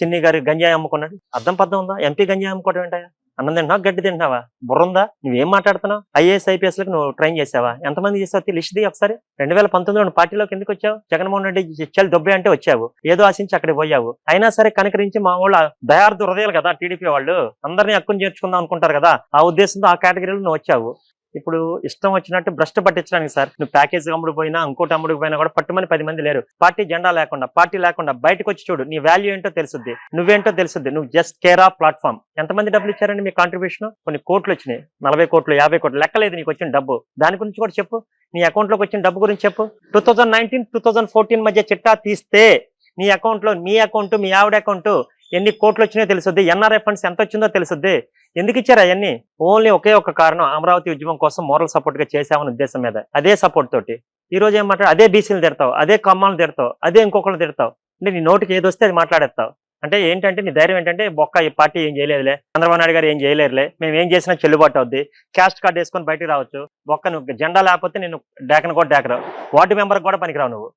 చిన్ని గారి గంజాయి అమ్ముకున్నాడు. అర్థం పద్ధం ఉందా? ఎంపీ గంజాయి అమ్ముకోవడం ఏంటా అన్నం తింటున్నావు? గడ్డి తింటున్నావా? బుర్రందా నువ్వేం మాట్లాడుతున్నావు? ఐఏఎస్ ఐపీఎస్లకు నువ్వు ట్రైన్ చేసావా? ఎంతమంది చేసావు? లిస్ట్ ది ఒకసారి. రెండు వేల పంతొమ్మిదిలో పార్టీలోకి ఎందుకు వచ్చావు? జగన్మోహన్ రెడ్డి చెల్లి దొబ్బే అంటే వచ్చావు. ఏదో ఆశించి అక్కడికి పోయావు. అయినా సరే కనకరించి మా వాళ్ళు దయార్థ హృదయాలు కదా టీడీపీ వాళ్ళు. అందరినీ హక్కును చేర్చుకుందాం అనుకుంటారు కదా. ఆ ఉద్దేశంతో ఆ కేటగిరీలో నువ్వు వచ్చావు. ఇప్పుడు ఇష్టం వచ్చినట్టు భ్రష్ట పట్టించడానికి సార్. నువ్వు ప్యాకేజ్ అమ్ముడు పోయినా ఇంకోటి అమ్ముడు పోయినా కూడా పట్టుమని పది మంది లేరు. పార్టీ జెండా లేకుండా పార్టీ లేకుండా బయటకు వచ్చి చూడు నీ వాల్యూ ఏంటో తెలుసుద్ది. నువ్వేంటో తెలుసుద్ది. నువ్వు జస్ట్ కేర్ ఆఫ్ ప్లాట్ఫామ్ ఎంతమంది డబ్బులు ఇచ్చారండి మీ కాంట్రిబ్యూషన్ కొన్ని కోట్లు వచ్చినాయి. నలభై కోట్లు యాభై కోట్లు. లెక్కలేదు నీకు వచ్చిన డబ్బు. దాని గురించి కూడా చెప్పు. నీ అకౌంట్లోకి వచ్చిన డబ్బు గురించి చెప్పు. Two thousand nineteen two thousand fourteen మధ్య చిట్టా తీస్తే నీ అకౌంట్లో మీ అకౌంట్ మీ ఆవిడ అకౌంట్ ఎన్ని కోట్లు వచ్చినాయో తెలుసుద్ది ఎన్ఆర్ఐ ఫండ్స్ ఎంత వచ్చిందో తెలుసుద్ది. ఎందుకు ఇచ్చారు అవన్నీ? ఓన్లీ ఒకే ఒక కారణం అమరావతి ఉద్యమం కోసం మోరల్ సపోర్ట్గా చేసామని ఉద్దేశం మీద. అదే సపోర్ట్ తోటి. ఈ రోజు ఏం మాట్లాడు అదే బీసీలు తిడతావు అదే కమ్మాలు తిడతావు అదే ఇంకొకళ్ళు తిడతావు. అంటే నీ నోటికి ఏది వస్తే అది మాట్లాడేస్తావు. అంటే ఏంటంటే నీ ధైర్యం ఏంటంటే బొక్క ఈ పార్టీ ఏం చేయలేదులే చంద్రబాబు నాయుడు గారు ఏం చేయలేరులే మేము ఏం చేసినా చెల్లుబాటు అవుద్ది. క్యాస్ట్ కార్డ్ వేసుకొని బయటికి రావచ్చు. బొక్క నువ్వు జెండా లేకపోతే నేను డేకను కూడా డేకరావు. వార్డు మెంబర్ కూడా పనికిరావు నువ్వు.